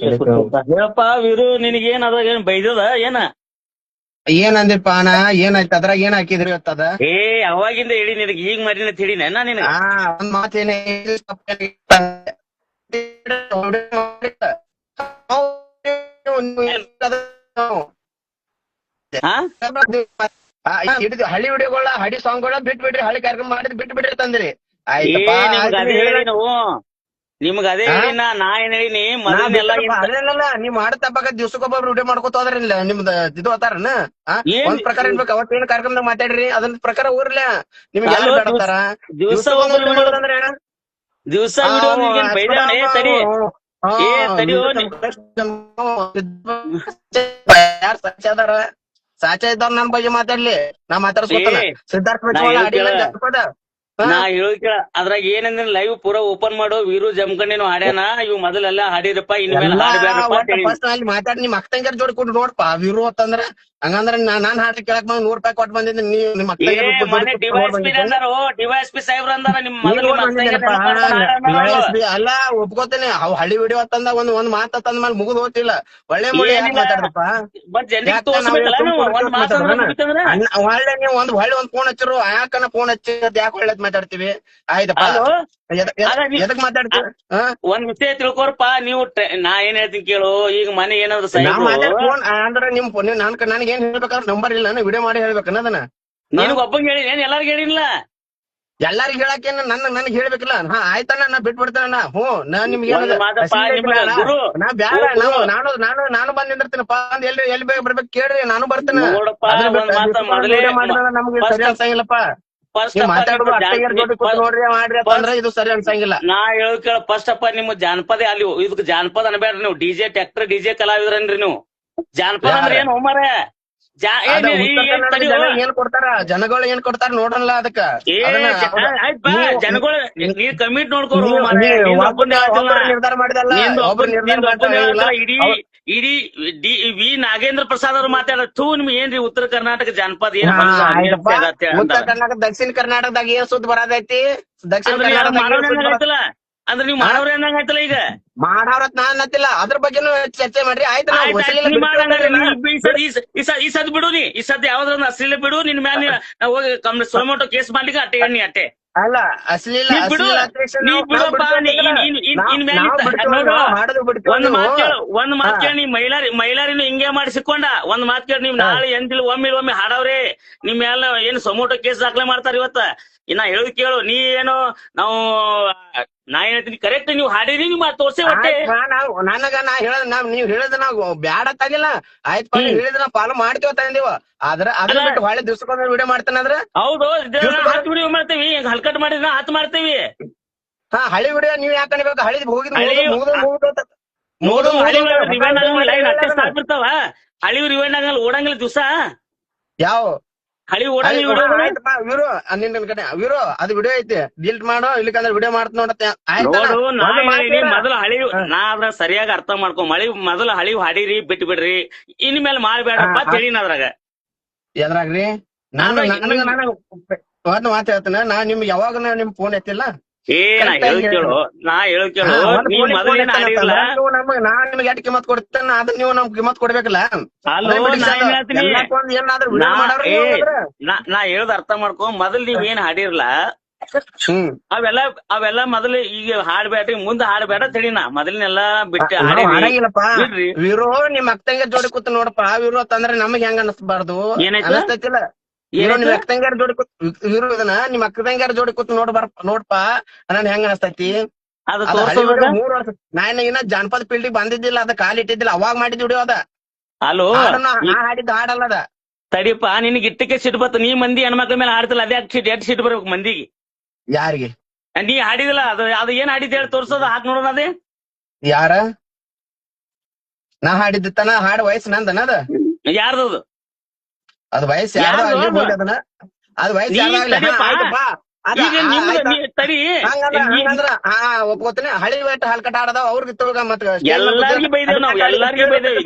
ಹೇಳಪ್ಪ ವೀರು ನಿನಗೇನ್ ಅದ್ರಾಗ ಏನ್ ಬೈದದ ಏನ? ಏನ್ ಅಂದಿಪ್ಪ ಅಣ್ಣ ಏನಾಯ್ತು? ಅದ್ರಾಗ ಏನ್ ಹಾಕಿದ್ರಿ ಇವತ್ತದ ಏ ಅವಾಗಿಂದ ಹೇಳಿ ನಿನಗೆ ಈಗ ಮರಿನ ತಿಳಿನ ನಿನಗ? ಆ ಒಂದ್ ಮಾತೇನೆ ಹಾ? ಹಿಡಿದು ಹಳ್ಳಿ ವಿಡಿಯೋಗಳ ಹಳ್ಳಿ ಸಾಂಗ್ಗಳ ಬಿಟ್ ಬಿಡ್ರಿ ಹಳ್ಳಿ ಕಾರ್ಯಕ್ರಮ ಮಾಡಿದ್ ಬಿಟ್ ಬಿಡ್ರಿ ತಂದ್ರಿ ಆಯ್ತು ನಿಮ್ಗ ಅದೇ ನಾ ಏನ್ ಹೇಳಿನಿ ಮೊದಲನೆಲ್ಲ ಅದೇನಲ್ಲ ನೀವ್ ಮಾಡತ್ ತಪ್ಪಾಗ ದಿವ್ಸಕ್ಕೊಬ್ಬೊಬ್ರು ವಿಡಿಯೋ ಮಾಡ್ಕೊತ ಹೋದ್ರಿಲ್ಲ ನಿಮ್ದ ಇದು ಅತಾರನ ಏನ್ ಒಂದ್ ಪ್ರಕಾರ ಇರ್ಬೇಕು ಅವತ್ತೇನ್ ಕಾರ್ಯಕ್ರಮದಾಗ ಮಾತಾಡ್ರಿ ಅದನ್ ಪ್ರಕಾರ ಊರ್ಲ. ನಿಮ್ಗೆ ಎಲ್ಲ ಬೇಡತ್ತಾರ ದಿವಸ ಏನ? ದಿವ್ಸ ವಿಡಿಯೋ ತಡಿ. ಏ, ತಡಿಯೋ ಯಾರ್ ಸಾಚ ಅದಾರ? ಸಾಚ ಇದ್ದವ್ರ ನನ್ ಬಗ್ಗೆ ಮಾತಾಡ್ಲಿ. ನಾ ಮಾತಾಡ್ಸ್ಕೊತಾನ. ಏ, ಸಿದ್ಧಾರ್ಥ ನಾ ಹೇಳೋಕೆ ಹೇಳಿ ಕೇಳ ಅದ್ರಾಗ ಏನಂದ್ರೆ ಲೈವ್ ಪೂರಾ ಓಪನ್ ಮಾಡು ವೀರು ಜಮ್ಕಂಡಿನೂ ಹಾಡ್ಯಾನ ಇವ್ ಮೊದಲೆಲ್ಲ ಹಾಡಿರಪ್ಪ ಇನ್ಮೇಲೆ ಮೇಲೆ ಹಾಡ್ಬೇಡ್ರಪ್ಪ ಅಂತ ಹೇಳಿ first ಅಲ್ಲಿ ಮಾತಾಡಿ ನಿಮ್ ಅಕ್ಕಂಗ್ಯಾರ ಜೋಡಿ ಕೊಟ್ಟು ನೋಡ್ಪಾ ವೀರು ಅಂತಂದ್ರ ಹಂಗಂದ್ರ ನಾನ್ ಹಾಡ್ರಿ ಕೇಳಕ್ ಬಂದ್ ನೂರ್ ರೂಪಾಯಿ ಕೊಟ್ಟು ಬಂದಿದ್ದೆ. ನೀವು ನಿಮ್ಮ ಅಲ್ಲ ಒಪ್ಕೋತೇನೆ. ಅವ್ ಹಳ್ಳಿ ವಿಡಿಯೋ ಅಂತಂದ ಒಂದ್ ಒಂದ್ ಮಾತ ತಂದ ಮೇಲೆ ಮುಗಿದ್ ಹೋಗ್ತಿಲ್ಲ ಒಳ್ಳೆ ಮುಳಿ ಒಳ್ಳೆ ನೀವು ಒಂದ್ ಹೊಳ್ಳಿ ಒಂದ್ ಫೋನ್ ಹಚ್ಚರು. ಯಾಕನ ಫೋನ್ ಹಚ್ಚಿ ಯಾಕೆ ಒಳ್ಳೇದ್ ಮಾತಾಡ್ತೀವಿ? ಆಯ್ತಪ್ಪ. ಎದಕ್- ಹಾ? ಒಂದ್ ವಿಷಯ ತಿಳ್ಕೊರಪ್ಪ ನೀವು ನಾ ಏನ್ ಹೇಳ್ತೀನಿ ಕೇಳು ಈಗ ಮನೆ ಏನಾದ್ರು ಫೋನ್ ಅಂದ್ರ ನಿಮ್ ನನ್ ನನಗೆ ಏನ್ ಹೇಳ್ಬೇಕಾದ್ರೆ ನಂಬರ್ ಇಲ್ಲ ನಾನು ವಿಡಿಯೋ ಮಾಡಿ ಹೇಳ್ಬೇಕನ್ನ ಅದನ್ನ? ನಿನಗ್ ಒಬ್ಬಂಗ್ ಹೇಳಿ ಏನ್ ಎಲ್ಲಾರ್ಗ ಹೇಳಿಲ್ಲ ಎಲ್ಲಾರಿಗ ಹೇಳಕ್ಕೆ ನನ್ನ ನನಗ್ ಹೇಳ್ಬೇಕಿಲ್ಲ. ಹಾ ಆಯ್ತಣ್ಣ ನಾ ಬಿಟ್ ಬಿಡ್ತೇನಣ್ಣ ಹ್ಞೂ ನಾನ್ ನಿಮ್ಗೆ. ನಾ ಬ್ಯಾಡ ನಾನು ನಾನು ನಾನು ಬಂದ್ ನಿಂದಿರ್ತೀನಪ್ಪ ಅಂದ್ ಎಲ್ಲಿ ಎಲ್ಲಿ ಬೇಗ ಬರ್ಬೇಕು ಕೇಳ್ರಿ ನಾನು ಬರ್ತೇನೆ. ನಮ್ಗೆ ಸರಿ ಅನ್ಸಂಗಿಲ್ಲಪ್ಪ. ಇದು ಸರಿ ಅನ್ಸಂಗಿಲ್ಲ. ನಾ ಹೇಳೋದ್ ಕೇಳ ಫಸ್ಟ್ ಅಪ್ಪ ನಿಮ್ಮ ಜಾನಪದ ಅಲ್ಲಿ ಇದಕ್ ಜಾನಪದ ಅನ್ಬೇಡ್ರಿ ನೀವು. ಡಿಜೆ ಟ್ಯಾಕ್ಟರ್ ಡಿಜೆ ಕಲಾವಿದ್ರನ್ರಿ ನೀವು? ಜಾನಪದ ಅಂದ್ರೆ ಏನು ಹೋಮರೆ ಏನ್ ಕೊಡ್ತಾರ? ಜನಗಳು ಏನ್ ಕೊಡ್ತಾರ ನೋಡಲ್ಲ ಅದಕ್ಕ. ಜನಗಳು ನೀ ಕಮಿಟ್ ನೋಡ್ಕೊರು ನಿರ್ಧಾರ ಮಾಡಿದಲ್ಲ. ಇಡೀ ಇಡೀ ಡಿ ವಿ ನಾಗೇಂದ್ರ ಪ್ರಸಾದ್ ಅವ್ರು ಮಾತಾಡ ಥೂ ನಿಮ್ಗೆ ಏನ್ರಿ ಉತ್ತರ ಕರ್ನಾಟಕ ಜಾನಪದ ಏನ್. ಉತ್ತರ ಕರ್ನಾಟಕ ದಕ್ಷಿಣ ಕರ್ನಾಟಕದಾಗ ಏನ್ ಸುದ್ದಿ ಬರೋದೈತಿ ದಕ್ಷಿಣ ಅಂದ್ರೆ ಅಂದ್ರೆ ನೀವು ಮಾಡೋರ್ ಆಯ್ತಲ್ಲ ಈಗ? ಮಾಡವ್ರತ್ ನಾನ್ ಅನ್ನತ್ತಿಲ್ಲ. ಅದ್ರ ಬಗ್ಗೆನು ಚರ್ಚೆ ಮಾಡ್ರಿ. ಆಯ್ತು ನಾವು ಈ ಸದ್- ಬಿಡು ನೀ. ಈ ಸದ್ ಯಾವ್ದ್ರ ಅಶ್ಲೀಲ ಬಿಡು. ನಿನ್ ಮ್ಯಾಲ ನಾವು ಹೋಗಿ ಸೊಮೋಟೋ ಕೇಸ್ ಮಾಡ್ಲಿಕ್ಕೆ ಅಟ್ಟೆ ಎಣ್ಣಿ ಅಟ್ಟೆ. ಅಲ್ಲ ಅಶ್ಲೀಲ ನಾವು- ನಾವು. ನಾವು ಒಂದ್ ಮಾತ್ ನೀವು. ಕೇಳು. ಒಂದ್ ಮಾತ್. ಕೇಳಿ ಮೈಲಾರಿ ಮೈಲಾರಿನು ಹಿಂಗೆ ಮಾಡಿ ಸಿಕ್ಕೊಂಡ ಒಂದ್ ಮಾತ್ ಕೇಳಿ ನೀವ್ ನಾಳೆ ಎಂದಿಲ್ ಒಮ್ಮೆ ಒಮ್ಮೆ ಹಾಡವ್ರೆ. ನಿಮ್ ಎಲ್ಲ ಏನ್ ಸೊಮೋಟೋ ಕೇಸ್ ದಾಖಲೆ ಮಾಡ್ತಾರ ಇವತ್ತ? ಇನ್ನ ಹೇಳುದ್ ಕೇಳು. ನೀ ಏನು ನಾವು ನಾ ಹೇಳ್ತೀನಿ ಕರೆಕ್ಟ್ ನೀವು ಹಾಡಿರಿ ನೀವು ತೋರ್ಸಿ ತೋರ್ಸೆ ನಾವು ನನಗ ನಾ ಹೇಳದ ನಾವ್ ನೀವ್ ಹೇಳದ ನಾವ್ ಬ್ಯಾಡ ತಾಗಿಲ್ಲ ಆಯ್ತ್ ಪಾ. ಹೇಳಿದ್ರ ನಾವು ಪಾಲು ಮಾಡ್ತೀವ ತಂದಿವ ಆದ್ರ ಅದ್ರ. ಬಿಟ್ಟು ಹೊಳೆ ದಿವ್ಸಕ್ಕೊಂದ್ ವಿಡಿಯೋ ಮಾಡ್ತಾನ ಅಂದ್ರ ಹೌದು ಹತ್ತು ವಿಡಿಯೋ ಮಾಡ್ತೇವಿ. ಹಲ್ಕಟ್ ಮಾಡಿದ್ರ ಹತ್ತು ಮಾಡ್ತೇವಿ. ಹಾ ಹಳಿ ವಿಡಿಯೋ ನೀವ್ ಯಾಕೆ ಅನ್ಬೇಕು? ಹಳಿ ಹೋಗಿದ್ ಹಳಿ ರಿವೈಂಡ್ ಆಗಲ್ಲ ಓಡಂಗಿಲ್ಲ ದಿವಸ. ಯಾವ? ಹಳಿ ಓಡಲಿ ವಿಡಿಯೋ ವಿಡಿಯೋ ಆಯ್ತಪ್ಪ ವಿರು ನಿನ್ ಕಡೆ ವಿರು ಅದು ವಿಡಿಯೋ ಐತಿ. ಡಿಲೀಟ್ ಮಾಡೋ ಇಲ್ಲಿಕಂದ್ರೆ ವಿಡಿಯೋ ಮಾಡ್ತ ನೋಡತ್ತೆ ನೋಡು ನಾ ಹೇಳಿನಿ ಮೊದಲು ಹಳಿ ನಾ ಅದ್ರ ಸರಿಯಾಗಿ ಅರ್ಥ ಮಾಡ್ಕೊ ಮಳಿ ಮೊದಲು ಹಳಿ ಹಾಡಿರಿ ಬಿಟ್ಟು ಬಿಡ್ರಿ ಇನ್ಮೇಲೆ ಮಾಡ್ಬೇಡಪ್ಪ. ತಿಳಿನ ಅದ್ರಾಗ. ಎದ್ರಾಗ್ರಿ? ನಾನು ಮಾತು ಹೇಳ್ತೇನೆ ನಾ ನಿಮ್ಗೆ ಯಾವಾಗ ನಿಮ್ ಫೋನ್ ಎತ್ತಿಲ್ಲ. ಏ ನಾ Correct ಕೇಳು. ನಾ ಹೇಳು ಕೇಳು. ನೀವ್ ನೀವು ನಮ್ಗ್ ನಾ ನಿಮ್ಗೆ ಎಷ್ಟು ಕಿಮ್ಮತ್ ಕೊಡ್ತೇನೆ? ಅದನ್ನ ನೀವು ನಮ್ಗೆ ಕಿಮ್ಮತ್ ಕೊಡ್ಬೇಕಲ್ಲ? ನಾ ನಾ ಅರ್ಥ ಮಾಡ್ಕೊ. ಮೊದಲ್ ನೀವ್ ಏನ್ ಹಾಡಿರ್ಲ? ಅವೆಲ್ಲ ಅವೆಲ್ಲ ಮೊದಲು ಈಗ ಹಾಡ್ಬೇಡ್ರಿ ಮುಂದ ಹಾಡ್ಬೇಡ ತಿಳಿನ ಮೊದಲನೆಲ್ಲ ಬಿಟ್ಟು ಬಿಡ್ರಿ ವಿರೋ ನಿಮ್ ಅಕ್ಕಂಗೆ ಜೋಡಿ ಕೂತ್ ನೋಡಪ್ಪ. ವಿರೋ ತಂದ್ರೆ ನಮಗ್ ಹೆಂಗ ಅನಸ್ಬಾರ್ದು? ಏನಾಯ್ತು? ವಿರೋ ನಿಮ್ ಅಕ್ಕಂಗಾರ ಜೋಡಿ ಕೂತ್ ಇವ್ರು ಇದನ್ನ ನಿಮ್ ಅಕ್ಕಂಗಾರ ಜೋಡಿ ಕೂತ್ ನೋಡ್ ಬರ್ ನೋಡ್ಪ ನನ್ ಹೆಂಗ ಅನಸ್ತೈತಿ? ಅದು ತೋರ್ಸೋದ ಮೂರ್ ವರ್ಷ ನಾನು ಇನ್ನ ಜಾನಪದ ಫೀಲ್ಡಿಗೆ ಬಂದಿದ್ದಿಲ್ಲ ಅದ ಕಾಲ್ ಇಟ್ಟಿದ್ದಿಲ್ಲ ಅವಾಗ ಮಾಡಿದ್ ವಿಡಿಯೋ ಅದ. ಅಲೋ ಹಾಡಿದ್ ಹಾಡಲ್ಲ ಅದ. ತಡಿಪ್ಪ ನಿನಗೆ ಇಟ್ಟಕ್ಕೆ ಸಿಟ್ ಬತ್ತ ನೀ ಮಂದಿ ಹೆಣ್ಮಕ್ಳ ಮೇಲೆ ಹಾಡ್ತಿಲ್ಲ ಅದೇ ಸಿಟ್ ಎಟ್ ಸಿಟ್ಟು ಬರ್ಬೇಕು ಮಂದಿಗೆ? ಯಾರಿಗೆ? ನೀ ಹಾಡಿದಿಲ್ಲ ಅದು ಅದು ಏನ್ ಹಾಡಿದ್ ಹೇಳಿ ತೋರ್ಸೋದ ಹಾಕ್ ನೋಡೋಣ ಅದೇ. ಯಾರ? ನಾ ಹಾಡಿದ್ದತನ ಹಾಡ್ ವಯಸ್ಸು ನಂದನ ಅದ? ಯಾರ್ದದು? ಅದ್ ವಯಸ್ಸು ಯಾರು ಆಗ್ಲಿ ಅದನ್ನ. ಅದ್ ವಯಸ್ಸು ಹಾ ಒಪ್ಕೋತೀನಿ. ಹಳಿ ವೇಟ್ ಹಲ್ಕಟ ಆಡದ ಅವ್ರಿಗೆ ತಿಳ್ಗ ಮತ್ ಎಲ್ಲಾರ್ಗಿ ಬೈದೇವ್ ನಾವ್, ಎಲ್ಲಾರ್ಗಿ ಬೈದೇವ್.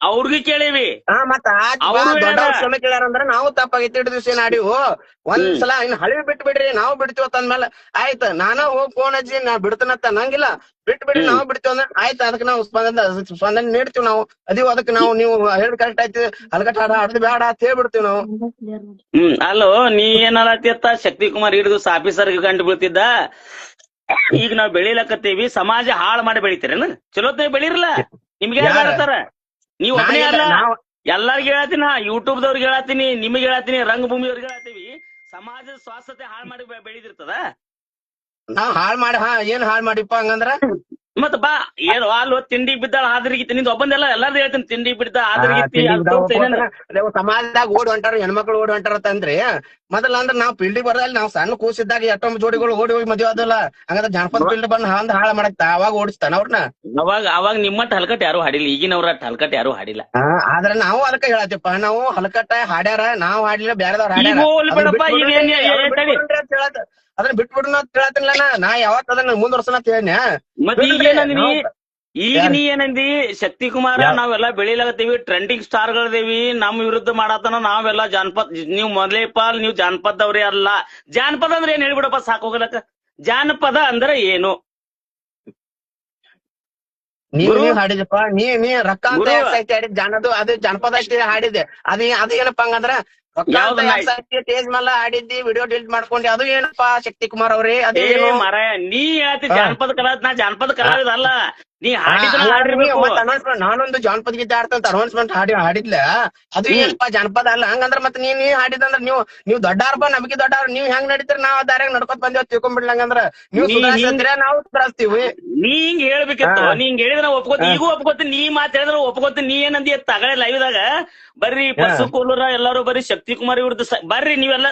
ಅವ್ರಿಗೆ ಕೇಳಿವಿ. ಹಾ ಮತ್ತ ದೊಡ್ಡ ಕೇಳ್ಯಾರ ಅಂದ್ರ ನಾವು ತಪ್ಪಾಗಿ ಹಿಡಿದು ದಿವಸ ನಾಡಿವು ಒಂದ್ ಹ್ಮ್. ಸಲ ಇನ್ ಹಳಿ ಬಿಟ್ ಬಿಡ್ರಿ ನಾವು ಬಿಡ್ತೀವಿ ಅಂದ್ಮೇಲೆ ಆಯ್ತ ನಾನ ಹೋಗ್ ಫೋನ್ ಹಚ್ಚಿ ನಾ ಬಿಡ್ತನತ್ತ ನಂಗಿಲ್ಲ ಬಿಟ್ ಬಿಡ್ರಿ. ನಾವು ಬಿಡ್ತೀವಿ ಅಂದ್ರೆ ಆಯ್ತ ಅದಕ್ಕೆ ನಾವು ಸ್ಪಂದನ ಸ್ಪಂದನೆ ನೀಡ್ತೀವಿ ನಾವು. ಅದೀವ್ ಅದಕ್ಕೆ ನಾವು ನೀವು ಹೇಳಿ ಕರೆಕ್ಟ್ ಆಯ್ತು ಹಲಗಟ್ಟ ಹಾಡ ಆಡದ್ ಬೇಡ ಅಂತ ಹೇಳ್ಬಿಡ್ತೀವಿ ನಾವು. ಹ್ಮ್ ಅಲ್ಲೋ ನೀ ಏನಲ್ಲತ್ತಿತ್ತ ಶಕ್ತಿ ಕುಮಾರ್ ಹಿಡಿದು ಆಫೀಸರ್ ಗಂಟು ಬಿಡ್ತಿದ್ದ ಈಗ ನಾವ್ ಬೆಳಿಲಕತ್ತೀವಿ ಸಮಾಜ ಹಾಳ್ ಮಾಡಿ ಬೆಳಿತೀರೇನ? ಚಲೋತ್ನಾಗ ಬೆಳಿರಲ್ಲ ನಿಮ್ಗೆ ಯಾರು ನೀವ್ ಎಲ್ಲಾರ್ಗ ಹೇಳತ್ತೀನಿ ಯೂಟ್ಯೂಬ್ ದವ್ರಿಗೆ ಹೇಳತ್ತೀನಿ ನಿಮಗ್ ಹೇಳತ್ತೀನಿ ರಂಗಭೂಮಿ ಅವ್ರಿಗೆ ಹೇಳತ್ತೀವಿ. ಸಮಾಜದ ಸ್ವಾಸ್ಥ್ಯತೆ ಹಾಳ್ ಮಾಡಿ ಬೆಳಿದಿರ್ತದ? ನಾವ್ ಹಾಳ್ ಮಾಡಿ ಹಾ ಏನ್ ಹಾಳ್ ಮಾಡಿಪ್ಪ ಹಂಗಂದ್ರ? ಮತ್ತ ಬಾ ಏನ್ ಅಲ್ಲೋ ತಿಂಡಿ ಬಿದ್ದಾಳ ಹಾದ್ರಿಗಿತ್ತಿ ನಿಂದ ಒಬ್ಬಂದೆಲ್ಲ ಎಲ್ಲಾರು ಹೇಳ್ತೀನಿ ತಿಂಡಿ ಬಿದ್ದ ಹಾದ್ರಿಗಿತ್ತಿ ಸಮಾಜದಾಗ ಓಡಿ ಹೊಂಟಾರ ಹೆಣ್ಮಕ್ಳು ಓಡ್ ಹೊಂಟಾರ ಅಂತಂದ್ರಿ ಮೊದಲ ಅಂದ್ರ ನಾವ್ ಪಿಲ್ಡಿ ಬರಲ್ಲ ನಾವ್ ಸಣ್ಣ ಕೂಸಿದ್ದಾಗ ಎಷ್ಟೊಂದ್ ಜೋಡಿಗಳು ಓಡಿ ಹೋಗಿ ಮದ್ವೆ ಅದಲ್ಲ ಹಂಗಂದ್ರ ಜನಪದ ಫೀಲ್ಡ್ ಬಂದ್ ಹಂದ್ ಹಾಳ ಮಾಡಕ್ತ ಅವಾಗ ಓಡಿಸ್ತಾನ ಅವ್ರನ್ನ ಅವಾಗ ಅವಾಗ ನಿಮ್ಮಟ್ಟ ಹಲ್ಕಟ್ ಯಾರು ಹಾಡಿಲ್ಲ ಈಗಿನವ್ರ ಹಲ್ಕಟ್ ಯಾರು ಹಾಡಿಲ್ಲ. ಆದ್ರ ನಾವು ಅದಕ್ಕ ಹೇಳತ್ತಿಪ್ಪ ನಾವು ಹಲಕಟ್ಟ ಹಾಡ್ಯಾರ ನಾವ್ ಹಾಡಿಲ್ಲ ಬ್ಯಾರದವ್ರ ಹಾಡ್ಯಾರ. ಅದನ್ನ ಬಿಟ್ಬಿಡೋಣ ಅಂತ ಹೇಳತ್ತಿಲ್ಲ ನಾ. ಯಾವತ್ತ ಅದನ್ನ ಮುಂದುವರ್ಸನ ಅಂತ ಹೇಳಿನ. ಮತ್ ಈಗ ನೀ ಏನಂದಿ ಶಕ್ತಿ ಕುಮಾರ ನಾವೆಲ್ಲಾ ಬೆಳಿಲಾಗತ್ತೀವಿ. ಟ್ರೆಂಡಿಂಗ್ ಸ್ಟಾರ್ ಗಳದೇವಿ ನಮ್ ವಿರುದ್ಧ ಮಾಡತನ ನಾವೆಲ್ಲಾ ಜಾನಪದ ನೀವ್ ಮೊದಲೇ ಪಾಲ್ ನೀವ್ ಜಾನಪದವ್ರೇ ಅಲ್ಲ. ಜಾನಪದ ಅಂದ್ರೆ ಏನ್ ಹೇಳ್ಬಿಡಪ್ಪ? ಸಾಕೋಗಲಕ್ಕ ಜಾನಪದ ಅಂದ್ರೆ ಏನು? ನೀವ್. ಹಾಡಿದಪ್ಪ ನೀ ನೀ ರೊಕ್ಕ ಅಂತ ಜಾನದು ಅದು ಜನಪದ ಅಷ್ಟೇ ಹಾಡಿದೆ. ಅದೇ ಅದು ಏನಪ್ಪಾ ಹಂಗಂದ್ರ ರೊಕ್ಕ ಅಂತ ಯಾವ್ದನ್ನ ಯಾಕ್ ಸಾಹಿತ್ಯ ಟೇಜ್ ಮೇಲೆ ಹಾಡಿದ್ದಿ ವಿಡಿಯೋ ಡಿಲೀಟ್ ಮಾಡ್ಕೊಂಡಿ ಅದು ಏನಪ್ಪಾ ಶಕ್ತಿ ಕುಮಾರ್ ಅವ್ರಿ? ಅದೇ ಮರ ನೀ ಹೇಳ್ತಿ ಜಾನಪದ ಕಲಾ ನಾ ಜಾನಪದ ಕಲಾವಿದ ಅಲ್ಲ. ನೀ ನಾನೊಂದು ಜಾನಪದ ಗೀತೆ ಆಡ್ತಂತ ಅನೌನ್ಸ್ಮೆಂಟ್ ಹಾಡಿ ಹಾಡಿದ್ಲ? ಅದು ಏನಪ್ಪ ಜಾನಪದ ಅಲ್ಲ? ಹಂಗಂದ್ರ ಮತ್ತೆ ನೀ ನೀ ಹಾಡಿದಂದ್ರ ನೀವು ನೀವು ದೊಡ್ಡಾರ್ಪ ನಮಗೆ ದೊಡ್ಡಾರ್ ನೀವ್ ಹೆಂಗ್ ನಡೀತೀರ? ನಾವ್ ದಾರ್ಯಾಗ ನಡ್ಕೊತ ಬಂದೇವ್ ತಿಳ್ಕೊಂಡ್ಬಿಡ್ಲ ಹಂಗಂದ್ರ ನೀವು ಸುಧಾರಿಸಿದ್ರೆ ನಾವು ಸುಧಾರಿಸ್ತೀವಿ. ನೀ ಹಿಂಗ್ ಹೇಳ್ಬೇಕಿತ್ತು. ನೀ ಹಿಂಗ್ ಹೇಳಿದ್ರ ಒಪ್ಕೋತಿ. ಈಗೂ ಒಪ್ಕೋತಿ ನೀ ಮಾತ್ ಹೇಳಿದ್ರ ಒಪ್ಕೋತಿ ನೀ ಏನಂದಿ ತಗಳೆ ಲೈವ್ದಾಗ ಬರ್ರಿ ಬಸ್ಸು ಕೋಲೂರ ಎಲ್ಲಾರು ಬರ್ರಿ. ಶಕ್ತಿ ಕುಮಾರ್ ಇವ್ರದ್ದು ಬರ್ರಿ ನೀವೆಲ್ಲ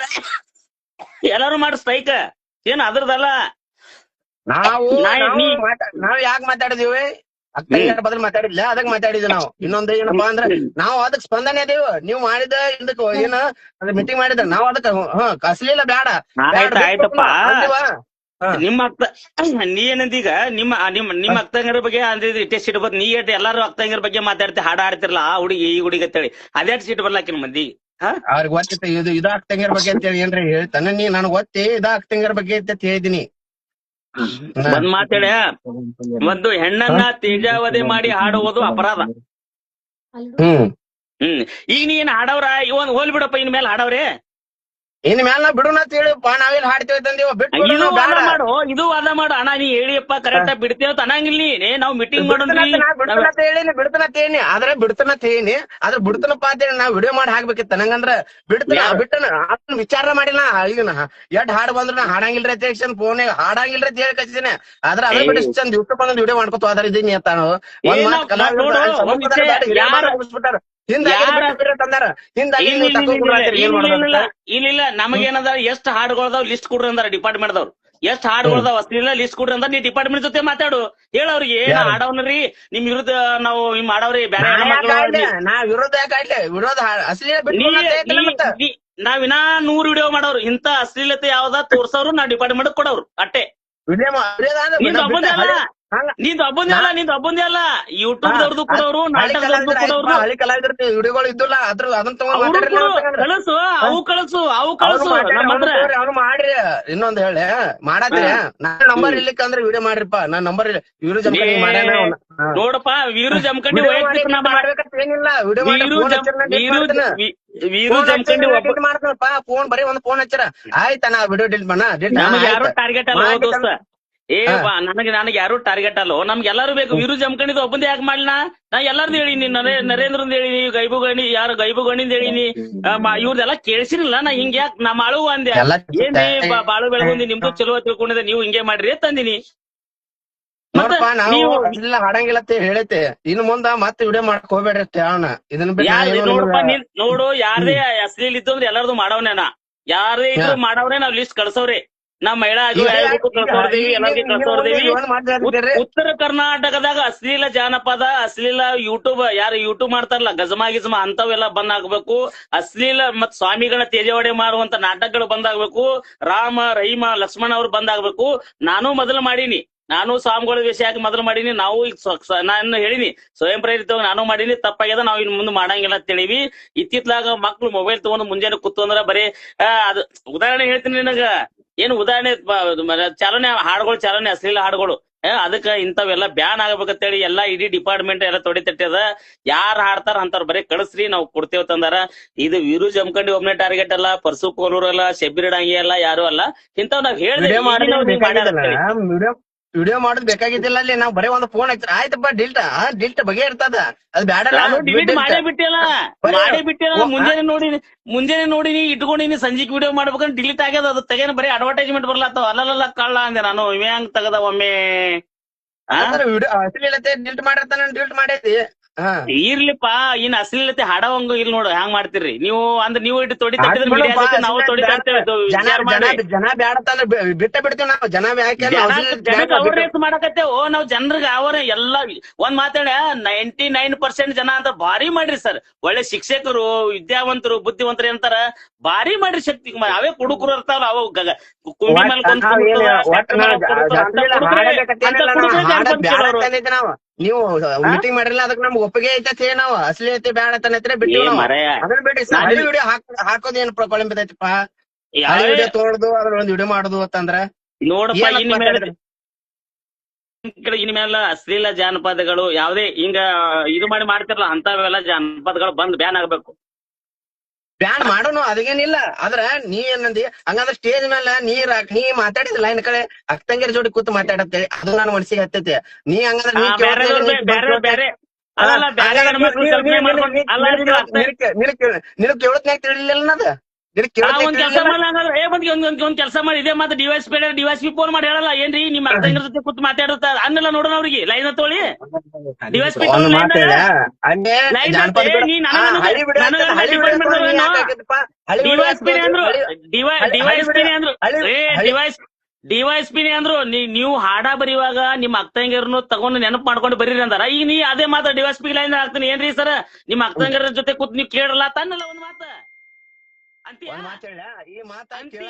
ಎಲ್ಲಾರು ಮಾಡಿ ಸ್ಟ್ರೈಕ್ ಏನ್ ಅದ್ರದಲ್ಲ ನಾವು ನಾವು ಯಾಕೆ ಮಾತಾಡಿದೀವಿ? ಅಕ್ಕ ಬದಲು ಮಾತಾಡಿದ್ಲ ಅದಕ್ ಮಾತಾಡಿದ್ವಿ ನಾವು. ಇನ್ನೊಂದ್ ಏನಪ್ಪಾ ಅಂದ್ರ ನಾವು ಅದಕ್ ಸ್ಪಂದನೆ ಅದೇವು ನೀವು ಮಾಡಿದ ಇದಕ್ ಏನ ಮೀಟಿಂಗ್ ಮಾಡಿದ್ರ ನಾವ್ ಅದಕ್ ಹ ಕಸ್ಲಿಲ್ಲ ಆಯ್ತಪ್ಪ ನಿಮ್ಮ ಅಕ್ಕ ನೀ ಏನಂದೀಗ ನಿಮ್ಮ ನಿಮ್ಮ ನಿಮ್ಮ ಅಕ್ಕಂಗರ ಬಗ್ಗೆ ಅಂದ್ರೆ ಇಟ್ಟೆ ಸೀಟ್ ಬದ್ ನೀ ಏಟ್ ಎಲ್ಲಾರು ಅಕ್ತಂಗರ ಬಗ್ಗೆ ಮಾತಾಡ್ತಿ ಹಾಡ ಆಡ್ತಿರಲ್ಲ ಆ ಹುಡುಗಿ ಈ ಹುಡುಗಿ ಅಂತೇಳಿ. ಅದೇ ಸಿಟ್ ಬರ್ಲಾಕಿನ ಮಂದಿ? ಅವ್ರಿಗೆ ಗೊತ್ತಿತ್ತು ಇದು ಇದ ತಂಗಿಯರ್ ಬಗ್ಗೆ ಅಂತ ಹೇಳಿ ಏನ್ರಿ ಹೇಳ್ತಾನೆ. ನೀ ನನಗ್ ಗೊತ್ತಿ ಇದ ತಂಗಿಯರ್ ಬಗ್ಗೆ ಅಂತ ಹೇಳಿದೀನಿ ಒಂದ್ ಮಾತಾಡ ಒಂದು ಹೆಣ್ಣನ್ನ ತೇಜಾವಧಿ ಮಾಡಿ ಹಾಡುವುದು ಅಪರಾಧ. ಹ್ಮ್. ಹ್ಮ್. ಈಗ ನೀನ್ ಹಾಡವ್ರ ಇವನ್ ಹೋಲ್ ಬಿಡಪ್ಪ ಇನ್ ಮೇಲೆ ಹಾಡವ್ರೆ. ಇನ್ ಮ್ಯಾಲ ನಾವ್ ಬಿಡುನ ಅಂತ ಹೇಳಿಪ್ಪ ನಾವೆಲ್ಲ ಹಾಡ್ತೇವೆ ತಂದೇವ ಬಿಟ್ಟು ಬಿಡು, ಇದು ವಾದ ಮಾಡು ಇದು ವಾದ ಮಾಡು. ಅಣ್ಣ ನೀ ಹೇಳಿಯಪ್ಪ ಕರೆಕ್ಟ್ ಆಗಿ ಬಿಡ್ತೇವ ಅಂತ ಅನ್ನಂಗಿಲ್ಲ ನೀ. ನಾವ್ ಮೀಟಿಂಗ್ ಮಾಡೋಣ ಬಿಡ್ತನಂತ ಬಿಡ್ತನಂತ ಹೇಳಿನಿ ಬಿಡ್ತನಂತ ಹೇಳಿನಿ ಆದ್ರೆ ಬಿಡ್ತನಂತ ಹೇಳಿನಿ ಆದ್ರೆ ಬಿಡ್ತನಪ್ಪ ಅಂತ ಹೇಳಿ ನಾವ್ ವಿಡಿಯೋ ಮಾಡಿ ಹಾಕ್ಬೇಕಿತ್ತ. ನಂಗಂದ್ರ ಬಿಡ್ತನ? ಬಿಟ್ಟನ ಅದನ್ನ ವಿಚಾರ ಮಾಡಿಲ್ಲ ಈಗ ಎಡ್ ಹಾಡ್ ಬಂದ್ರ ನಾ ಹಾಡಂಗಿಲ್ರಿ ಅಂತ ಹೇಳಿ ಫೋನ್ ಹಾಡಂಗಿಲ್ರಿ ಅಂತ ಹೇಳಿ ಕಚ್ಚಿದ್ದೀನಿ ಆದ್ರೆ ಅದ್ರ. ಬಿಟ್ಟು ಚಂದ ಯೂಟ್ಯೂಬ್ ಬಂದ್ ವಿಡಿಯೋ ಮಾಡ್ಕೊತ ಹೋದಾರ ಇದೀನಿ ಅಂತ ನಾವು ಇಲ್ಲ ಏನ್ ನಮಗೇನದ ಎಷ್ಟ್ ಹಾಡುಗಳದಾವ್ ಲಿಸ್ಟ್ ಕೊಡ್ರಿ ಅಂದಾರ ಡಿಪಾರ್ಟ್ಮೆಂಟ್ ದವ್ರು. ಎಷ್ಟ್ ಹಾಡುಗಳದಾವ್ ಅಷ್ಟಿಲ್ಲ ಲಿಸ್ಟ್ ಕೊಡ್ರಿ ಅಂದ್ರ ನೀ ಡಿಪಾರ್ಟ್ಮೆಂಟ್ ಜೊತೆ ಮಾತಾಡು. ಹೇಳವ್ರಿಗೆ ಏನ್ ಯಾರು? ಹಾಡವನ್ರಿ ನಿಮ್ ವಿರುದ್ಧ ನಾವು ಹಿಂಗ್ ಮಾಡವ್ರಿ ಬೇರೆ ನಾ ವಿರೋಧ ಯಾಕೆ ಆಡ್ಲಿ ವಿರೋಧ ನೂರ್ ವಿಡಿಯೋ ಮಾಡೋರು. ಇಂತ ಅಶ್ಲೀಲತೆ ಯಾವ್ದ ತೋರ್ಸವ್ರು ನಾ ಡಿಪಾರ್ಟ್ಮೆಂಟ್ ಕೊಡವ್ರು ಅಟ್ಟೆ. ನಿಂದ ಒಬ್ಬಂದೇ ಅಲ್ಲ ನಿಂದ ಒಬ್ಬಂದೇ ಅಲ್ಲ. ಯೂಟ್ಯೂಬ್ ದವ್ರದ್ದು ಹಳಿ ನಾಟಕದವ್ರದ್ದು ಕೊಡವ್ರು ಹಳಿ ಕಲಾವಿದ್ರ ವಿಡಿಯೋಗಳು ಇದ್ದುಲ್ಲ ಅದ್ರ ಅದನ್ನ ತಗೊಂಡ್ ಕಳಸು ಅವು ಕಳಸು ಅವು ಕಳಸು ಅವ್ನು ಮಾಡ್ರಿ. ಇನ್ನೊಂದ್ ಹೇಳಿ ಮಾಡಾದ್ರೆ ನನ್ನ ನಂಬರ್ ಇರ್ಲಿಕ್ಕಂದ್ರೆ ವಿಡಿಯೋ ಮಾಡ್ರಿಪ್ಪ ನನ್ನ ನಂಬರ್ ಇಲ್ಲ ಇವ್ರು ಜಮಖಂಡಿ ಮಾಡ್ಯಾನ. ನೋಡಪ್ಪ ವೀರು ಜಮಖಂಡಿ ವೈಯಕ್ತಿಕ ಏನಿಲ್ಲ ವಿಡಿಯೋ ಮಾಡಿ ವೀರು ವೀರು ವೀರು ಜಮಖಂಡಿ ಒಬ್ಬ ಮಾಡ್ತಾನಪ್ಪ ಫೋನ್ ಬರೀ ಒಂದ್ ಫೋನ್ ಹಚ್ಚಾರ. ಆಯ್ತಾ ನಾ ವಿಡಿಯೋ ಡಿಲೀಟ್ ಮಾಡ ಯಾರು ಟಾರ್ಗೆಟ್ ಅಲ್ಲ ದೋಸ್ತ. ಏ ಬಾ, ನನಗೆ ನನಗೆ ಯಾರು ಟಾರ್ಗೆಟ್ ಅಲ್ಲೋ. ನಮ್ಗೆ ಎಲ್ಲಾರು ಬೇಕು. ವಿರು ಜಮಖಂಡಿದ ಒಬ್ಬಂದೇ ಯಾಕೆ ಮಾಡ್ಲಿನ ನಾ? ಎಲ್ಲಾರ್ದು ಹೇಳಿನಿ. ನರೇ ನರೇಂದ್ರಂದ್ ಹೇಳಿನಿ ಗೈಬು ಗಣಿ ಯಾರು ಗೈಬು ಗಣಿಂದ ಹೇಳಿನಿ ಇವ್ರದೆಲ್ಲ ಕೇಳಿಸಿರಲಿಲ್ಲ ನಾ ಹಿಂಗ್ ಯಾಕೆ ನಮ್ಮ ಮಾಳು ಅಂದೆ. ಏನ್ರಿ ಬಾಳು ಬೆಳಗುಂದಿ ನಿಮ್ದು ಚಲೋ ತಿಳ್ಕೊಂಡಿದೆ ನೀವು ಹಿಂಗೆ ಮಾಡ್ರಿ ತಂದಿನಿ ನಾವು ಇಲ್ಲ ಹಾಡಂಗಿಲ್ಲ ಅಂತ ಹೇಳೈತೆ. ಇನ್ನು ಮುಂದ ಮತ್ತೆ ವಿಡಿಯೋ ಮಾಡಕ್ ಹೋಗ್ಬೇಡ್ರಿ ಹೇಳೋಣ. ಇದನ್ನ ನಾ ನೋಡಪ್ಪ ನೋಡು ಯಾರದೇ ಅಶ್ಲೀಲ್ ಇತ್ತು ಅಂದ್ರೆ ಎಲ್ಲಾರ್ದು ಮಾಡವ್ನೇನ. ಯಾರದೇ ಇದ್ರು ಮಾಡವ್ರೆ ನಾವ್ ಲಿಸ್ಟ್ ಕಳ್ಸವ್ರಿ. ನಾವ್ ಮಹಿಳಾ ಕಳ್ಸೋರ್ದೀವಿ ಎಲ್ಲಾರ್ಗಿ ಕಳ್ಸೋರ್ದೀವಿ. ಉತ್ತರ ಕರ್ನಾಟಕದಾಗ ಅಶ್ಲೀಲ ಜಾನಪದ ಅಶ್ಲೀಲ ಯೂಟ್ಯೂಬ್ ಯಾರು ಯೂಟ್ಯೂಬ್ ಮಾಡ್ತಾರಲ್ಲ ಗಜಮಾ ಗಿಜಮಾ ಅಂತವೆಲ್ಲ ಬಂದ್ ಆಗ್ಬೇಕು ಅಶ್ಲೀಲ ಮತ್ ಸ್ವಾಮಿಗಳ ತೇಜವಾಡೆ ಮಾಡುವಂತ ನಾಟಕಗಳು ಬಂದ್ ಆಗ್ಬೇಕು ರಾಮ ರಹೀಮ ಲಕ್ಷ್ಮಣ ಅವ್ರು ಬಂದ್ ಆಗ್ಬೇಕು ನಾನು ಮೊದಲು ಮಾಡೀನಿ. ನಾನು ಸ್ವಾಮಿಗಳ ವಿಷಯ ಹಾಕಿ ಮೊದಲು ಮಾಡೀನಿ. ನಾವು ನಾನು ಹೇಳಿನಿ. ಸ್ವಯಂ ಪ್ರೇರಿತವಾಗಿ ನಾನು ಮಾಡೀನಿ. ತಪ್ಪಾಗ್ಯದ ನಾವು ಇನ್ ಮುಂದೆ ಮಾಡಂಗಿಲ್ಲ ಅಂತ ಹೇಳಿವಿ. ಇತ್ತಿತ್ಲಾಗ ಮಕ್ಳು ಮೊಬೈಲ್ ತಗೊಂಡು ಮುಂಜಾನೆ ಕೂತು ಅಂದ್ರ ಬರೀ ಆ, ಅದು ಉದಾಹರಣೆ ಹೇಳ್ತೀನಿ ನಿನಗ. ಏನು ಉದಾಹರಣೆ ಚಾಲನೆ ಹಾಡುಗಳು ಚಾಲನೆ ಅಶ್ಲೀಲ ಹಾಡುಗಳು. ಅದಕ್ಕ ಇಂಥವೆಲ್ಲ ಬ್ಯಾನ್ ಆಗ್ಬೇಕಂತೇಳಿ ಎಲ್ಲಾ ಇಡೀ ಡಿಪಾರ್ಟ್ಮೆಂಟ್ ಎಲ್ಲ ತೊಡಿ ತಟ್ಟದ. ಯಾರ್ ಹಾಡ್ತಾರ ಅಂತವ್ರ ಬರೀ ಕಳಿಸ್ರಿ ನಾವು ಕೊಡ್ತೇವೆ ತಂದಾರ. ಇದು ವೀರು ಜಮಖಂಡಿ ಒಬ್ನೇ ಟಾರ್ಗೆಟ್ ಅಲ್ಲ ಪರ್ಸು ಕೋಲೂರ್ ಅಲ್ಲ ಶೆಬ್ಬಿರಡಂಗಿ ಡಾಂಗಿ ಅಲ್ಲ ಯಾರು ಅಲ್ಲ. ಇಂಥವ್ ನಾವ್ ಹೇಳಿದ್ರೆ ವಿಡಿಯೋ ಮಾಡೋದ್ ಬೇಕಾಗಿದ್ದಿಲ್ಲ ಅಲ್ಲಿ. ನಾವ್ ಬರೀ ಒಂದು ಫೋನ್ ಹಚ್ಚಿರ ಆಯ್ತಪ್ಪ ಡಿಲ್ಟ್ ಡಿಲ್ಟ್ ಬಗೆ ಇರ್ತದ. ಅದ್ ಬ್ಯಾಡಲ್ಲ. ನಾನು ಡಿಲೀಟ್ delete. ಮಾಡೇ ಬಿಟ್ಟಿಲ್ಲ. ಮಾಡೇ ಮುಂಜಾನೆ ನೋಡಿನಿ ಮುಂಜಾನೆ ನೋಡಿನಿ ಇಟ್ಕೊಂಡಿನಿ ಸಂಜೆಗ್ ವಿಡಿಯೋ ಮಾಡ್ಬೇಕಂದ್ರೆ ಡಿಲೀಟ್ ಆಗ್ಯದ. ಅದು ತೆಗೇನ ಬರೀ ಅಡ್ವರ್ಟೈಸ್ಮೆಂಟ್ ಬರ್ಲಾತಾವ ಅಲ್ಲಲ್ಲ ಕಳ್ಳ ಅಂದೆ ನಾನು. ಇವ್ಯಾಂಗ್ ಹೆಂಗ್ ತಗದ ಒಮ್ಮೆ. ಡಿಲೀಟ್ ಮಾಡಿರ್ತಾನ ಡಿಲ್ಟ್ ಮಾಡೈತಿ ಇರ್ಲಿಪ್ಪ ಇನ್ ಅಶ್ಲೀಲತೆ ಹಾಡವಂಗ ಇಲ್ಲ ನೋಡು ಹ್ಯಾಂಗ್ ಮಾಡ್ತೀರಿ? ನೀವು ಅಂದ್ರೆ ನೀವು ಇಟ್ಟು ತೊಡಿ ತಟ್ಟಿದ್ರೆ ಬಿಡು media ಜೊತೆ ನಾವು ತೊಡಿ ಬ್ಯಾಡ. ತರ್ತೇವೆ ಅದು ಜನ ವಿಚಾರ ಜನ ಮಾಡ್ರಿ ಜನ ಬ್ಯಾಡತ್ತಂದ್ರೆ ಬಿ- ಬಿಟ್ಟ ಬಿಡ್ತೀವಿ ನಾವು ಜನ ಯಾಕೆ ಜನಕ್ ಅವೇರ್ನೆಸ್ ಮಾಡಕತ್ತೇವು. ನಾವ್ ಜನರಿಗೆ ಅವರ ಎಲ್ಲಾ ಒಂದ್ ಮಾತಾಡ ನೈಂಟಿ ನೈನ್ ಪರ್ಸೆಂಟ್ ಜನ ಅಂತ ಭಾರಿ ಮಾಡ್ರಿ ಸರ್. ಒಳ್ಳೆ ಶಿಕ್ಷಕರು ವಿದ್ಯಾವಂತರು ಬುದ್ಧಿವಂತರು ಅಂತಾರ ಭಾರಿ ಮಾಡ್ರಿ ಶಕ್ತಿ. ಅವೇ ಕುಡುಕರು ಇರ್ತಾವಲ್ಲ ಅವು ಗ- ಕುಂಬಿ ಮೇಲೆ ಅಂತ ಕುಡುಕ್ರೆ- ಅಂತ ಅವ್ರು. ನಾವು. ನೀವು ಮೀಟಿಂಗ್ ಮಾಡಿರಲ್ಲ ಅದಕ್ಕೆ ನಮ್ಗೆ ಒಪ್ಪಿಗೆ ಐತೆ ನಾವು. ಐತೆ ಬ್ಯಾಡ ಅಂತ ಬಿಟ್ಟು ಅದನ್ನ ಬಿಡಿ ನಾನು- ಹಳಿ ವಿಡಿಯೋ ಹಾಕೋದ್ ಏನ್ ಪ್ರಾಬ್ಲಮ್ ಬಿದ್ದೈತಪ್ಪ ಹಳಿ ವಿಡಿಯೋ ತೋಳ್ದು ಅದ್ರ ಒಂದ್ ವಿಡಿಯೋ ಮಾಡುದು ಅಂತಂದ್ರ? ನೋಡಪ್ಪ ಏನಂತ ಇನ್ ಮೇಲೆ ಮಾತಾಡಿದ್ರಿ? ಇನ್ ಮೇಲೆ ಅಶ್ಲೀಲ ಜಾನಪದಗಳು ಯಾವ್ದೇ ಹಿಂಗ ಇದು ಮಾಡಿ ಮಾಡ್ತಿರಲ್ಲ ಅಂತವೆಲ್ಲ ಜಾನಪದಗಳು ಬಂದ್ ಬ್ಯಾನ್ ಆಗ್ಬೇಕು. ಬ್ಯಾನ್ ಮಾಡೋನು ಅದಗೇನಿಲ್ಲ ಆದ್ರ ನೀ ಏನಂದಿ ಹಂಗಂದ್ರ ಸ್ಟೇಜ್ ಮೇಲೆ ನೀರ್ ಹಾಕ್ ನೀ ಮಾತಾಡಿದಿಲ್ಲ ಲೈನ್ ಕಡೆ ಅಕ್ತಂಗಿರ ಜೋಡಿ ಕೂತ್ ಮಾತಾಡತ್ತೆ ಅದು ನನ್ನ ಮನಸ್ಸಿಗೆ ಹತ್ತೈತೆ ನೀ ಹಂಗಂದ್ರ ನೀ ನಿನಗ್ ಕೇಳತ್ನಾಗ ತಿಳಿಲಿಲ್ಲ ಅದ ಒಂದ್ ಕೆಲಸ ಮಾಡಲ್ಲ ಹಂಗಾದ್ರೆ ಏ ಬಂದ್ ಒಂದ್ ಒಂದ್ ಕೆಲಸ ಮಾಡಿ ಇದೇ ಮಾತು device P DYSP phone ಮಾಡಿ ಹೇಳಲ್ಲ ಏನ್ರಿ ನಿಮ್ಮ ಅರ್ಥ ಜೊತೆ ಕೂತ್ ಮಾತಾಡುತ್ತ ಅನ್ನಲ್ಲ ನೋಡೋಣ ಅವ್ರಿಗೆ ಲೈನ್ ತೊಳಿ ಡಿವೈಸ್ ಪಿ ಮತ್ತೆ ಬಿಡು. ನೀ ಬಿಡು. ಬಿಡು ನೀ ಬಿಡು ಡಿವೈಸ್ ಪಿನಿ ಅಂದ್ರು ಡಿವೈ ಡಿವೈಸ್ ಪಿನಿ ಅಂದ್ರು. ಏ ಡಿವೈಸ್ ಡಿವೈಸ್ ಪಿನಿ ಅಂದ್ರು ನೀ- ನೀವು ಹಾಡ ಬರೆಯುವಾಗ ನಿಮ್ ಅಕ್ಕಂಗಿರನು ತಗೊಂಡು ನೆನಪು ಮಾಡ್ಕೊಂಡು ಬರೀರಿ ಅಂದಾರ. ಈಗ ನೀ ಅದೇ ಮಾತ್ರ ಡಿವೈಸ್ ಪಿ ಲೈನ್ ಹಾಕ್ತೀನಿ. ಏನ್ರಿ ಸರ್? ನಿಮ್ಮ ಅಕ್ಕಂಗಿರ ಜೊತೆ ಕೂತ್ ನೀವು ಕೇಳಲ್ಲ ತನ್ನಲ್ಲ ಒಂದ್ ಮಾತ. ಒಂದ್ ಮಾತ್ ಹೇಳ. ಈ ಮಾತ ಅಂತೀಯ?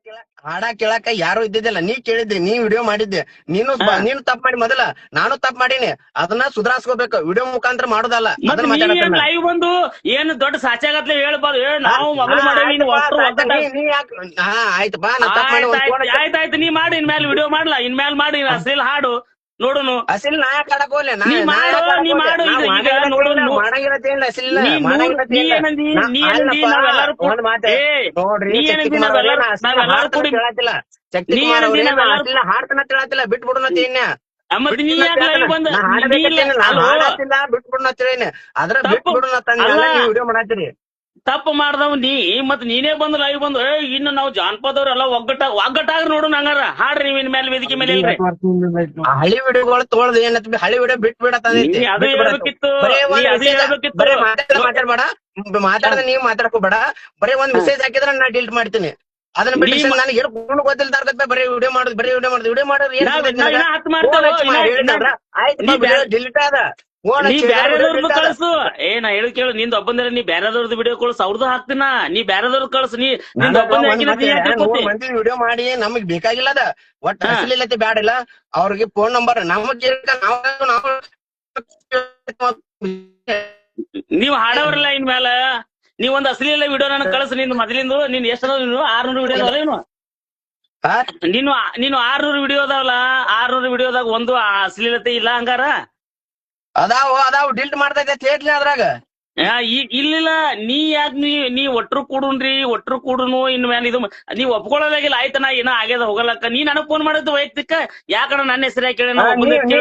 ಕೇಳಾಕ ಹಾಡ ಕೇಳಾಕ ಯಾರು ಇದ್ದಿದ್ದಿಲ್ಲ. ನೀ ಕೇಳಿದ್ದೆ ನೀ ವಿಡಿಯೋ ಮಾಡಿದ್ದೆ. ನೀನು ಬ-. ನೀನು ತಪ್ಪ ಮಾಡಿ ಮೊದಲ. ನಾನು ತಪ್ಪ ಮಾಡೀನಿ. ಅದನ್ನ ಸುಧಾರಿಸ್ಕೋಬೇಕು. ವಿಡಿಯೋ ಮುಖಾಂತರ ಮಾಡೋದಲ್ಲ. ಲೈವ್ ಬಂದು ಏನ್ ದೊಡ್ಡ ಸಾಚಾಗತ್ಲೆ ಹೇಳ್ಬಾರ್ದು. ನಾವು ಆಯ್ತಪ್ಪ, ಒಟ್ರು ನೀ- ತಪ್ಪ ಮಾಡಿ ಆಯ್ತಾಯ್ತು ನೀ ಮಾಡಿ ಇನ್ಮೇಲೆ ವಿಡಿಯೋ ಮಾಡ್ಲಾ? ಇನ್ಮೇಲೆ ಮಾಡಿ ಅಸಲ್ ಹಾಡು. ನೋಡುನು. ಅಸಿಲ್ ನಾ ಯಾಕ್ ಆಡಕ್ ಹೋಗ್ಲಿ? ನಾ- ಮಾಡು, ನೀ ಮಾಡು, ಇದು ಈಗ- ನೋಡು, ಮಾಡಂಗಿಲ್ಲ ಅಸಿಲ್ ನೀ. ಏನಂದಿ? ನೀ ಏನಂದಿ? ನಾವೆಲ್ಲರೂ ಕೂಡ್- ಮಾತು. ನೋಡ್ರಿ ನೀ ಏನಂದಿ? ನಾವೆಲ್ಲರೂ ನಾವೆಲ್ಲರೂ ಕೂಡಿ ತಿಳಾತಿಲ್ಲ. ಶಕ್ತಿ ಕುಮಾರ್ ಅವ್ರೆ, ನಾ ನಾವೆಲ್ಲರೂ- ಅಸಿಲ್ ಹಾಡ್ತಾನ ತಿಳಾತಿಲ್ಲ ಬಿಟ್ಬಿಡು ಇನ್ನ. ಮತ್ತೆ ನೀ ಯಾಕೆ ಲೈವ್ ಬಂದ ನಾ ನೀ ಹಾಡಬೇಕಂತೇನಿಲ್ಲ, ಇಲ್ಲ- ನಾ ಅಲ್ಲೋ, ಹಾಡಾತಿಲ್ಲ ಬಿಟ್ಬಿಡು ಅಂತೇಳಿನಿ ಅದ್ರ ತಪ್ಪು. ಬಿಟ್ಬಿಡು ಅಂತಂದ್ಮೇಲೆ ಅಲ್ಲ. ವಿಡಿಯೋ ಮಾಡಾತಿರಿ ತಪ್ಪು ಮಾಡ್ದವ್ ನೀ ಮತ್ ನೀನೇ ಬಂದ್ ಲೈವ್ ಬಂದು ಇನ್ನು ನಾವು ಜಾನಪದವ್ರೆಲ್ಲ ಒಗ್ಗಟ್ಟ ಒಗ್ಗಟ್ಟಾಗ್ರಿ ನೋಡು ನಂಗಾರ. ಹಾಡ್ರಿ ನೀವು ಇನ್ಮೇಲೆ ವೇದಿಕೆ ಮೇಲೆ ಇಲ್ರಿ. ಹಳಿ ವಿಡಿಯೋಗಳು ತೊಳ್ದು ಏನತ್ ಹಳಿ ವಿಡಿಯೋ ಬಿಟ್ ಬಿಡತ್ತಂದೈತಿ ಅದು ಹೇಳ್ಬೇಕಿತ್ತು ಅದು ಹೇಳ್ಬೇಕಿತ್ತು. ಬರೇ ಮಾತಾಡ ಮಾತಾಡ್ಬೇಡ. ಮಾತಾಡದ ನೀವ್ ಮಾತಾಡ್ಕೋಬೇಡ ಬರೇ ಒಂದ್ ಮೆಸೇಜ್ ಹಾಕಿದ್ರೆ ನಾ ಡಿಲೀಟ್ ಮಾಡ್ತೀನಿ. ಅದನ್ನ ಬಿಡಿ ನನಗೆ ಏನು ಗುಣ ಬರೀ ವಿಡಿಯೋ ಮಾಡುದು ಬರೀ ವಿಡಿಯೋ ಮಾಡುದು. ವಿಡಿಯೋ ಮಾಡೋದು ಏನ್ ಡಿಲೀಟ್ ಆದ. ನೀ ಬ್ಯಾರೆದವ್ರದ್ದು. ಕಳ್ಸು. ಏ ನಾ ಹೇಳಿ ಕೇಳು ನಿಂದ ಒಬ್ಬಂದ್ರೆ ನೀ ಬ್ಯಾರೆದವ್ರದ್ದು ವಿಡಿಯೋ ಕಳ್ಸು ಅವ್ರದ್ದು ಹಾಕ್ತಿನ. ನೀ ಬ್ಯಾರೆದವ್ರದ್ದು ಕಳ್ಸು ನೀ ನಿಂದ ಒಬ್ಬಂದ್ರೆ ವಿಡಿಯೋ ಮಾಡಿ ನಮಗ್ ಬೇಕಾಗಿಲ್ಲ ಅದ. ಒಟ್ಟ. ಅಸಲಿಲ್ಲತೆ ಬ್ಯಾಡಿಲ್ಲ ಅವ್ರಿಗೆ ಫೋನ್ ನಂಬರ್ ನಮಗ್ ನಾವು ಹಾಡವ್ರಲ್ಲ ಇನ್ ಮ್ಯಾಲ ನೀವ್ ಒಂದ್ ಅಸಲಿಲ್ಲ ವಿಡಿಯೋ ನನಗ್ ಕಳ್ಸು ನಿಂದ ಮೊದಲಿಂದು ನೀನ್ ಎಷ್ಟ ನೀನು? ಆರ್ನೂರು ವಿಡಿಯೋ ಅದಾವಲ್ಲ ಏನು? ನೀನು ನೀನು ಆರ್ನೂರು ವಿಡಿಯೋ ಅದಾವಲ್ಲ ಆರ್ನೂರು ವಿಡಿಯೋದಾಗ ಒಂದು ಅಶ್ಲೀಲತೆ ಇಲ್ಲ ಹಂಗಾರ? ಅದಾವ ಅದಾವ ಡಿಲ್ಟ್ ಮಾಡ್ತೈತೆ ಹೇಳ್ಲಿ ಅದ್ರಾಗ. ಆ, ಈ- ಇಲ್ಲಿಲ್ಲ ನೀ ಯಾಕ್ ನೀ ನೀ ಒಟ್ರು ಕೂಡುನ್ರಿ ಒಟ್ರು ಕೂಡುನು ಇನ್ ಮ್ಯಾನ್ ಇದು ಮ- ನೀವ್ ಒಪ್ಕೊಳ್ಳೋದಾಗಿಲ್ಲ ಆಯ್ತ ನಾ ಏನೋ ಆಗ್ಯದ ಹೋಗಲಕ್ಕ ನೀ ನನಗ್ ಫೋನ್ ಮಾಡಿದ್ದು ವೈಯಕ್ತಿಕ ಯಾಕಣ ನನ್ನ ಹೆಸರು ಕೇಳಿ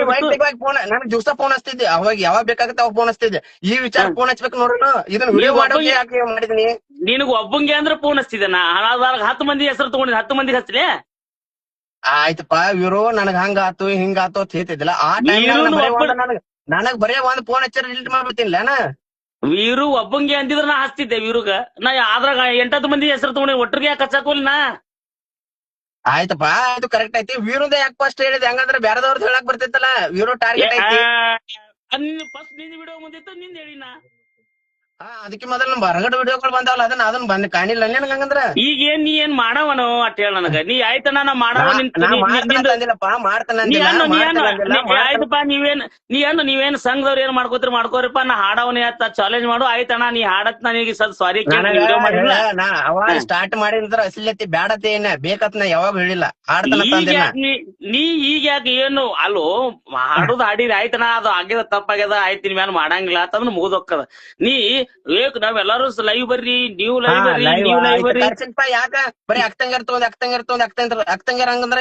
ವೈಯಕ್ತಿಕವಾಗಿ ಫೋನ್ ನನಗ್ ದಿವಸ ಫೋನ್ ಹಚ್ತಿದ್ದೆ ಅವಾಗ ಯಾವಾಗ ಬೇಕಾಗತ್ತೆ ಅವಾಗ ಫೋನ್ ಹಚ್ತಿದ್ದೆ. ಈ ವಿಚಾರ ಫೋನ್ ಹಚ್ಬೇಕು ನೋಡೋಣ ಇದನ್ನ ವಿಡಿಯೋ ನೀವ್ ಮಾಡೋಕೆ ಒಬ್ಬಗೆ- ಯಾಕೆ ಮಾಡಿದೀನಿ ನಿನಗ್ ಒಬ್ಬಂಗೆ ಅಂದ್ರೆ ಫೋನ್ ಹಚ್ತಿದ್ದೆ ನಾ. ಅದಾಗ ಹತ್ತು ಮಂದಿ ಹೆಸರು ತಗೊಂಡಿದ್ ಹತ್ತು ಮಂದಿ ಹಚ್ಲೇ ಆಯ್ತಪ್ಪ ಇವ್ರು ನನಗ್ ಹಂಗಾತು ಹಿಂಗಾತು ಅಂತ ಹೇಳ್ತಿದ್ದಿಲ್ಲ. ಆ ಟೈಮ್ ಇವ್ನು ಒಬ್ಬ- ನನಗ್ ನನಗ್ ಬರೇ ಒಂದ್ ಫೋನ್ ಹಚ್ಚಾರ ಡಿಲೀಟ್ ಮಾಡ್ಬಿಡ್ತೀನಿ ವೀರು ಒಬ್ಬಂಗೆ ಅಂದಿದ್ರ ನಾ ಹಚ್ತಿದ್ದೆ ವೀರುಗ. ನಾ ಅದ್ರಾಗ ಎಂಟತ್ತು ಮಂದಿ ಹೆಸರು ತಗೊಂಡಿ ಒಟ್ಟಿಗೆ ಯಾಕೆ ಹಚ್ಚಾಕೋಲ್ ನಾ? ಆಯ್ತಪ್ಪ ಅದು ಕರೆಕ್ಟ್ ಐತಿ. ವೀರುದ ಯಾಕೆ ಫಸ್ಟ್ ಹೇಳಿದೆ? ಹಂಗಂದ್ರೆ ಬೇರೆದವ್ರದ್ದು ಹೇಳಕ್ ಬರ್ತಿತ್ತಲ್ಲ ವೀರು ಟಾರ್ಗೆಟ್ ಐತಿ. ಫಸ್ಟ್ನಿಂದ ವಿಡಿಯೋ ಮುಂದಿತ್ತು ನಿಂದ ಹೇಳಿನ. ಆ, ಅದಕ್ಕೆ ಮೊದಲ ಹೊರಗಡೆ ವಿಡಿಯೋಗಳು ಬಂದಾವಲ್ಲ ಅದನ್ನ ಅದನ್ನ ಬಂದ್ ಕಾಣಿಲ್ಲ ನಿನಗ ಹಂಗಂದ್ರ? ಈಗ ಏನ್ ನೀ ಏನ್ ಮಾಡವನು ಅಟ್ ಹೇಳ ನನಗ. ನೀ ಆಯ್ತನ ನಾ ಮಾಡವ ನಾ- ನಿಂತ ನಾ ನೀ- ನೀ- ಮಾಡ್ತಾನ ನೀ ಅನ್ನು ಅನ್ನು ಆಯ್ತಪ್ಪ ನೀವೇನ್ ನೀ ಅನ್ನು ನೀವೇನ್ ಸಂಘದವ್ರು ಏನ್ ಮಾಡ್ಕೋತೀರಿ ಮಾಡ್ಕೋರಿಪ್ಪ ನಾ ಹಾಡವನೇ ಅಂತ ಚಾಲೆಂಜ್ ಮಾಡು ಆಯ್ತಣ್ಣ ನೀ ಹಾಡತ್ ನನಗೆ ಸ್ವಲ್ಪ ಸಾರಿ ನಾ ಸ್ಟಾರ್ಟ್ ಮಾಡಿದ್ರ ಅಸಲತಿ ಬ್ಯಾಡತಿ ಏನ ಬೇಕತ್ ನಾ ಯಾವಾಗ ಹೇಳಿಲ್ಲ. ಹಾಡ್ತಾನ ನೀ ಈಗ ಯಾಕೆ ಏನು ಅಲ್ಲೋ ಹಾಡುದು ಹಾಡಿರಿ ಆಯ್ತಣ್ಣ ಅದು ಆಗ್ಯದ ತಪ್ಪಾಗ್ಯದ ಆಯ್ತು ನಿಮ್ ಮ್ಯಾಲ ಮಾಡಂಗಿಲ್ಲ ಅಂತಂದ್ರೆ ಮುಗಿದೋಕ್ಕದ ನೀ ಏಕ್ ನಾವೆಲ್ಲಾರು ಲೈವ್ ಬರ್ರಿ ನೀವು ಲೈವ್ ಬರ್ರಿ ನೀವು ಲೈವ್ ಬರ್ರಿ. ಯಾಕ? ಬರೀ ಅಕ್ತಂಗರ್ ತಗೊಂಡ್ ಅಕ್ತಂಗರ್ ತಗೊಂಡ್ ಅಕ್ತಂಗರ್ ಅಕ್ತಂಗರ್ ಹಂಗಂದ್ರ